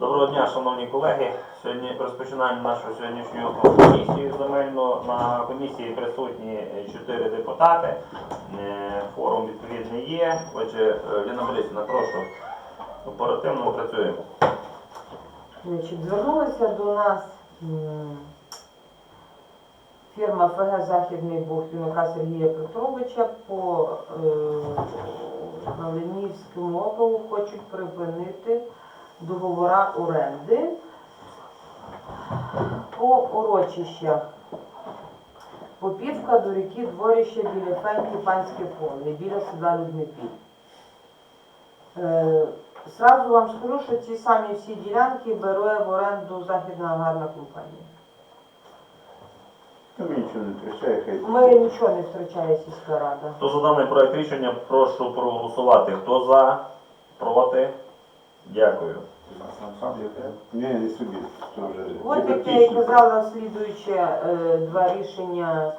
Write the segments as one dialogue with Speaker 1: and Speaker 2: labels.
Speaker 1: Доброго дня, шановні колеги. Сьогодні розпочинаємо нашу сьогоднішню комісію земельну. На комісії присутні чотири депутати. Е, Форум відповідний є. Отже, е, Ліна Борисівна, прошу. Оперативно працюємо.
Speaker 2: Значить, звернулася до нас фірма ФГ Західний Буг юнака Сергія Петровича по е, Ленівському округу хочуть припинити договора оренди по урочищах. Попівка до ріки дворище біля Феньки Панське поле, біля села Людмипіль. Е, Сразу вам скажу, що ці самі всі ділянки бере в оренду Західна аграрна компанія.
Speaker 3: Ми нічого не втрачає, хай.
Speaker 2: Ми нічого не втрачає сільська рада.
Speaker 1: Хто за даний проект рішення, прошу проголосувати. Хто за, проти? Дякую.
Speaker 3: Ні, не собі. Це
Speaker 2: От як я і казала, слідуюче е, два рішення.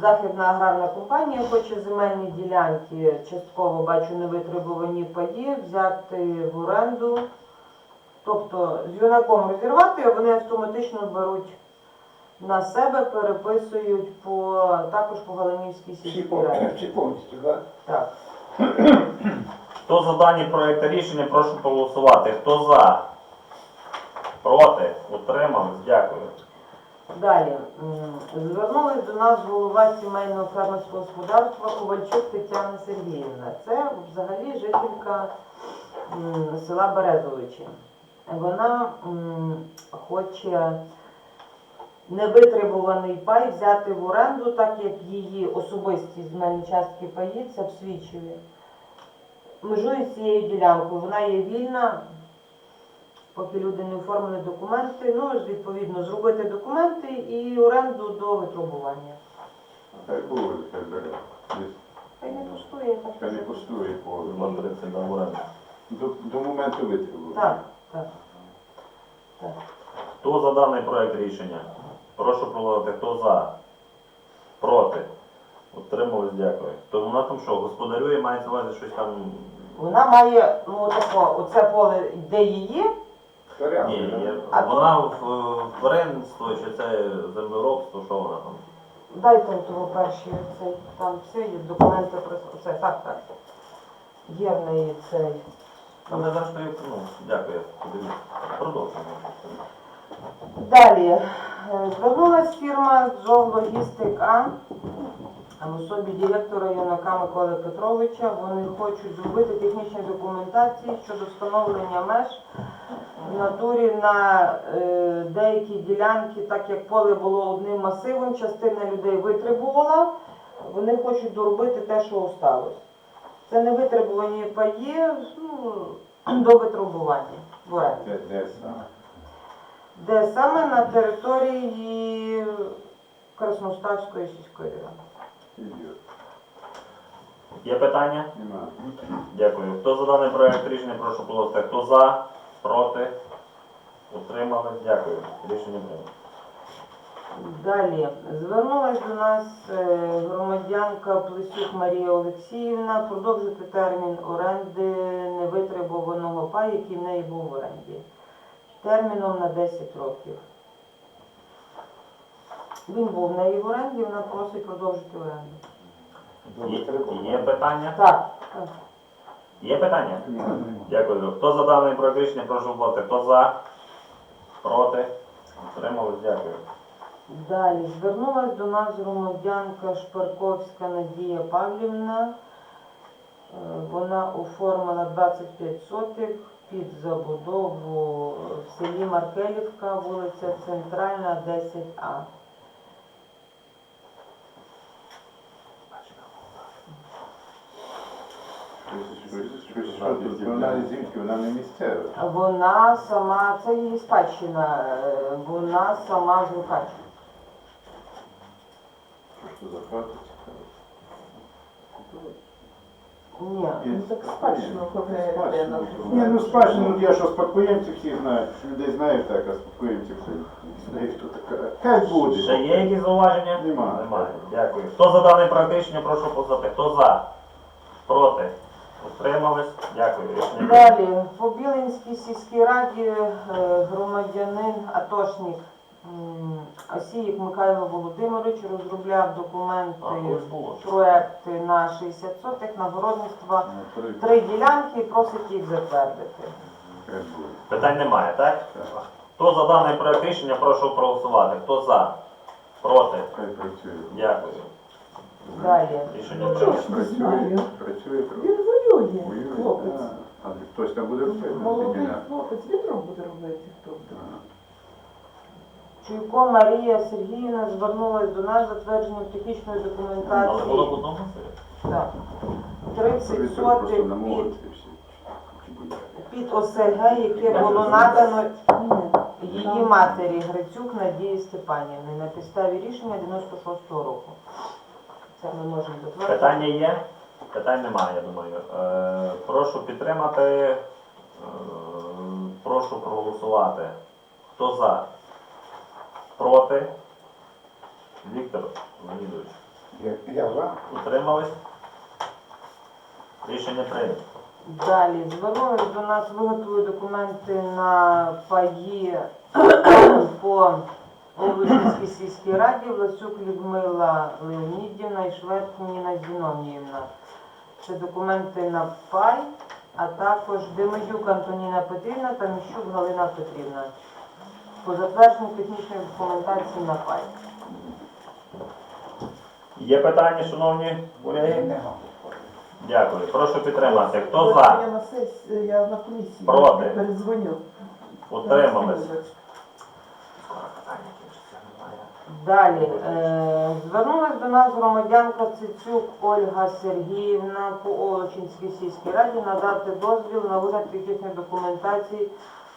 Speaker 2: Західна аграрна компанія хоче земельні ділянки, частково бачу невитребувані паї, взяти в оренду. Тобто з юнаком розірвати, а вони автоматично беруть на себе, переписують по також по Галанівській
Speaker 4: Всі
Speaker 2: сільській раді.
Speaker 4: всі повністю, так?
Speaker 2: Так.
Speaker 1: Хто за дані проекти рішення, прошу проголосувати. Хто за? Проти? Утримались? Дякую.
Speaker 2: Далі м, звернулась до нас голова сімейного фермерського господарства Ковальчук Тетяна Сергіївна. Це взагалі жителька села Березовичі. Вона хоче невитребуваний пай взяти в оренду, так як її особисті земельні частки паї це всвічує. Межує з цією ділянкою. Вона є вільна, поки люди не оформили документи, ну, відповідно, зробити документи і оренду до витребування.
Speaker 3: Хай було, хай бере. Десь
Speaker 2: Хай не пустує, так.
Speaker 3: Хай не пустує по
Speaker 1: На 30 на оренду.
Speaker 3: до, до моменту витриму.
Speaker 2: Так, так.
Speaker 1: Хто за даний проект рішення? Прошу проголосувати. Хто за? Проти? Утримались? Дякую. То вона там що, господарює, мається на увазі щось там.
Speaker 2: Вона має, ну, тако, оце поле, де її,
Speaker 1: Ні,
Speaker 2: А
Speaker 1: вона в, в орендство чи це землеробство, що вона там?
Speaker 2: дайте того перший, цей, там все є документи про це, так, так. Є в неї цей.
Speaker 1: Там не завжди, ну, дякую, подивіться. Продовжуємо.
Speaker 2: Далі. Е, Звернулась фірма «Зов Логістик А» в особі директора юнака Миколи Петровича. Вони хочуть зробити технічні документації щодо встановлення меж в натурі на е, деякі ділянки, так як поле було одним масивом, частина людей витребувала, вони хочуть доробити те, що осталось. Це не витребувані паї ну, до витребування
Speaker 3: Де, де саме?
Speaker 2: де саме на території Красноставської сільської ради.
Speaker 1: Є питання?
Speaker 3: Нема.
Speaker 1: Дякую. Хто за даний проект рішення, прошу голосувати. Хто за, проти, утримались? Дякую. Рішення прийнято.
Speaker 2: Далі звернулась до нас е, громадянка Плесюк Марія Олексіївна продовжити термін оренди невитребуваного паю, який в неї був в оренді. Терміном на 10 років. Він був в неї в оренді, вона просить продовжити оренду.
Speaker 1: Є, питання?
Speaker 2: Так.
Speaker 1: Є питання? Дякую. Хто за даний проект рішення, прошу голосувати. Хто за, проти, утримались? Дякую.
Speaker 2: Далі звернулась до нас громадянка Шпарковська Надія Павлівна. Е, Вона оформила 25 сотих під забудову в селі Маркелівка, вулиця Центральна, 10А.
Speaker 3: Що тут? Вона звідки, вона не місцева.
Speaker 2: Вона сама, це її спадщина, е, вона сама з Лукач.
Speaker 3: Що за хата?
Speaker 2: Ні,
Speaker 3: Ну,
Speaker 2: так спадщину
Speaker 3: Спадщину. Ні, ну спадщину я що спадкоємців всіх знаю, людей знаєш так, а спадкоємців все знаю, хто така. Хай буде.
Speaker 1: Ще є якісь зауваження?
Speaker 3: Нема.
Speaker 1: Немає. Дякую. Хто за даний проект рішення, прошу голосувати. Хто за? Проти? Утримались? Дякую. Рішення.
Speaker 2: Далі, по Білинській сільській раді е, громадянин, атошник м, Осіїк Михайло Володимирович розробляв документи,
Speaker 1: було.
Speaker 2: проекти на 60 сотих нагородництва,
Speaker 3: Ну, три.
Speaker 2: ділянки і просить їх затвердити.
Speaker 1: Питань немає, так?
Speaker 3: Так.
Speaker 1: Хто за даний проект рішення, прошу проголосувати. Хто за? Проти? Дякую.
Speaker 2: Далі.
Speaker 1: Рішення
Speaker 4: Ну, чого ж? Не знаю.
Speaker 3: Працює, працює трохи.
Speaker 4: Він воює,
Speaker 3: Воює.
Speaker 4: хлопець.
Speaker 3: А, А хтось там буде робити?
Speaker 4: Молодий
Speaker 3: Ні-ні.
Speaker 4: хлопець, він роб буде робити хто.
Speaker 2: Чуйко Марія Сергіївна звернулася до нас з затвердженням технічної
Speaker 1: Але
Speaker 2: документації.
Speaker 1: було в одному селі.
Speaker 2: Так.
Speaker 3: Це
Speaker 2: 30
Speaker 3: просто на
Speaker 2: під,
Speaker 3: всі. Чи
Speaker 2: під ОСГ, яке було надано її матері Грицюк Надії Степанівни на підставі рішення 96-го року. Це ми можемо затвердити.
Speaker 1: Питання є? Питань немає, я думаю. Е, прошу підтримати. Е, прошу проголосувати. Хто за? Проти? Віктор Леонідович.
Speaker 3: Я, я за.
Speaker 1: Утримались? Рішення прийнято.
Speaker 2: Далі звернулись до нас, виготовили документи на паї по Овочинській сільській раді, Власюк Людмила Леонідівна і Швед Ніна Зіновніївна. Це документи на пай, а також Демидюк Антоніна Петрівна та Міщук Галина Петрівна. По затвердженню технічної документації на пай.
Speaker 1: Є питання, шановні колеги? Дякую. Прошу підтримати. Хто за?
Speaker 4: Я на сесії, я на комісії.
Speaker 1: Проти.
Speaker 4: Я передзвоню.
Speaker 1: Утримались?
Speaker 2: Далі е, звернулась до нас громадянка Цицюк Ольга Сергіївна по Олочинській сільській раді надати дозвіл на вигляд технічної документації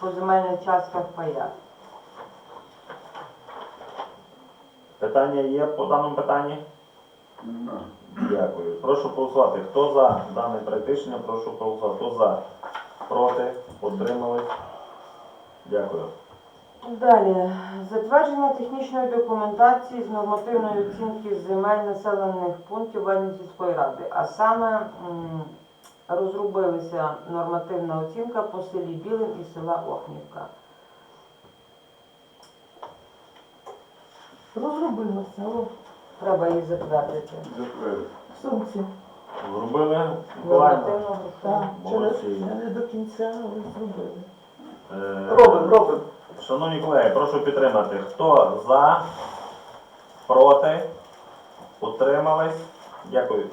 Speaker 2: по земельних частках пая.
Speaker 1: Питання є по даному питанні?
Speaker 3: Нема.
Speaker 1: Дякую. Прошу проголосувати. Хто за дане проект рішення, прошу проголосувати. Хто за? Проти? Утримались? Дякую.
Speaker 2: Далі затвердження технічної документації з нормативної оцінки земель населених пунктів Ванні сільської ради. А саме м, розробилася нормативна оцінка по селі Білин і села Охнівка.
Speaker 4: Розробилося, о,
Speaker 2: Треба її затвердити.
Speaker 3: Затвердити.
Speaker 4: в сумці.
Speaker 1: Зробили?
Speaker 2: Нормативно
Speaker 4: Так, через не до кінця, але зробили.
Speaker 1: Е,
Speaker 4: Робимо, робимо.
Speaker 1: Шановні колеги, прошу підтримати. Хто за? Проти? Утримались? Дякую.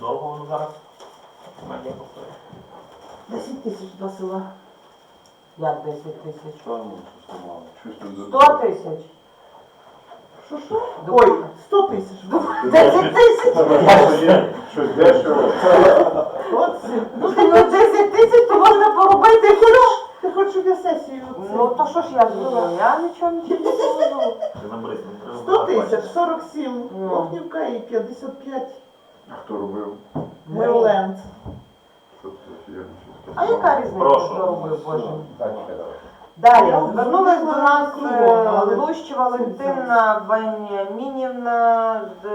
Speaker 1: Довго воно зараз?
Speaker 4: 10 тисяч до села.
Speaker 2: Як 10 тисяч?
Speaker 3: Там
Speaker 2: 100 тисяч?
Speaker 4: Що що? Ой, 100 тисяч.
Speaker 2: 10 тисяч?
Speaker 3: Щось дешево.
Speaker 2: Ну, 10 тисяч то можна поробити кульош.
Speaker 4: Хочеш, я сесію?
Speaker 2: Ну, то що ж я зроблю? Я нічого нічого не.
Speaker 1: Ти треба
Speaker 4: 100
Speaker 1: багато
Speaker 4: тисяч,
Speaker 1: бачити.
Speaker 4: 47
Speaker 2: Ну.
Speaker 4: І 55
Speaker 3: А хто робив?
Speaker 4: Геоленд.
Speaker 3: Що це? Я не
Speaker 2: А яка різниця,
Speaker 1: Прошу.
Speaker 2: хто робив, Боже?
Speaker 3: Так,
Speaker 2: Далі, звернулась до нас е, Лущ Валентина Веніамінівна з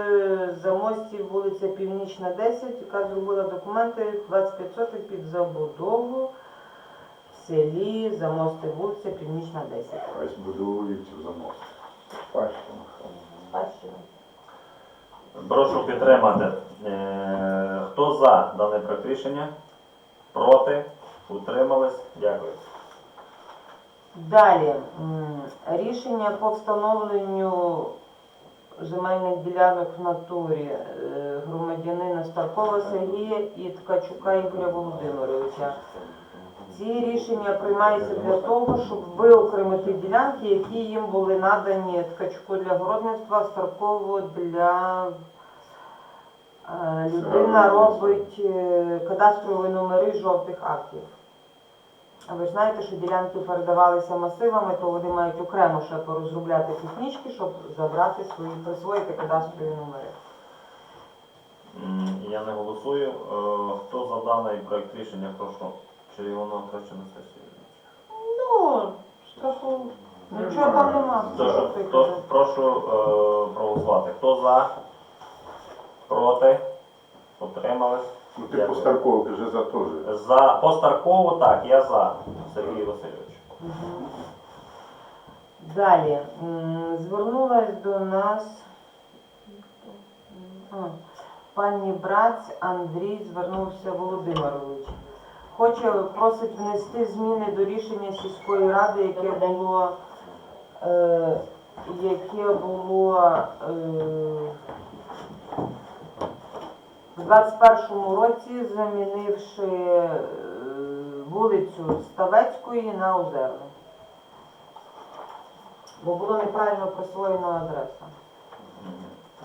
Speaker 2: Замостів, вулиця Північна, 10, яка зробила документи 25 соток під забудову селі Замости, вулиця Північна, 10.
Speaker 3: Хай збудовується за мост.
Speaker 2: Бачите?
Speaker 1: Прошу підтримати. Е, Хто за дане проект рішення? Проти? Утримались? Дякую.
Speaker 2: Далі м, рішення по встановленню земельних ділянок в натурі е, громадянина Старкова Сергія і Ткачука Ігоря Володимировича. Ці рішення приймаються для того, щоб виокремити ділянки, які їм були надані Ткачуку для городництва, Старкову для е, людина робить е, кадастрові номери жовтих актів. А ви ж знаєте, що ділянки передавалися масивами, то вони мають окремо ще порозробляти технічки, щоб забрати свої, присвоїти кадастрові номери.
Speaker 1: Я не голосую. Е, Хто за даний проект рішення, прошу. Чи на краще на сесію?
Speaker 2: Ну, страху. Нічого там нема.
Speaker 1: Хто- прошу е, проголосувати. Хто за? Проти? Утримались?
Speaker 3: Ну ти
Speaker 1: Дякую.
Speaker 3: по Старкову вже за теж.
Speaker 1: За по Старкову, так, я за Сергій Васильович.
Speaker 2: Далі. м, Звернулась до нас а, пані братць Андрій звернувся Володимирович. Хоче, просить внести зміни до рішення сільської ради, яке було, е, яке було е, в 21-му році, замінивши е, вулицю Ставецької на Озерну. Бо було неправильно присвоєна адреса.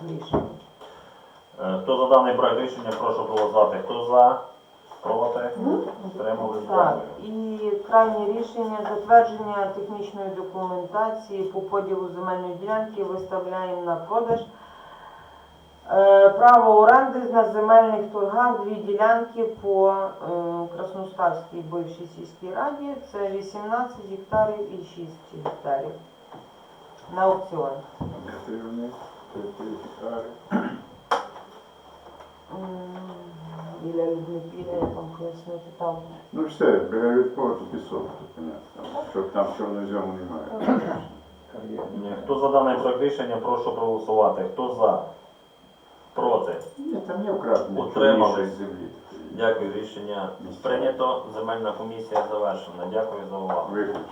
Speaker 2: Рішення.
Speaker 1: Е, Хто за даний проект рішення, прошу проголосувати. Хто за? Проти? Утримались?
Speaker 2: Так,
Speaker 1: Дякую.
Speaker 2: і крайнє рішення затвердження технічної документації по поділу земельної ділянки виставляємо на продаж. Е, Право оренди на земельних торгах дві ділянки по е, Красноставській бившій сільській раді. Це 18 гектарів і 6 гектарів на аукціон.
Speaker 3: Ти гектари?
Speaker 2: М, Біля Людмила, я там пояснити там.
Speaker 3: Ну все, беруть порту пісок, тут понятно. Щоб там чорнозему немає.
Speaker 1: Ні, Хто за даний проект рішення, прошу проголосувати. Хто за? Проти?
Speaker 3: Ні, там є вкрадені
Speaker 1: Утримались.
Speaker 3: чорніше землі.
Speaker 1: Дякую, рішення прийнято. Земельна комісія завершена. Дякую за увагу. Виключно.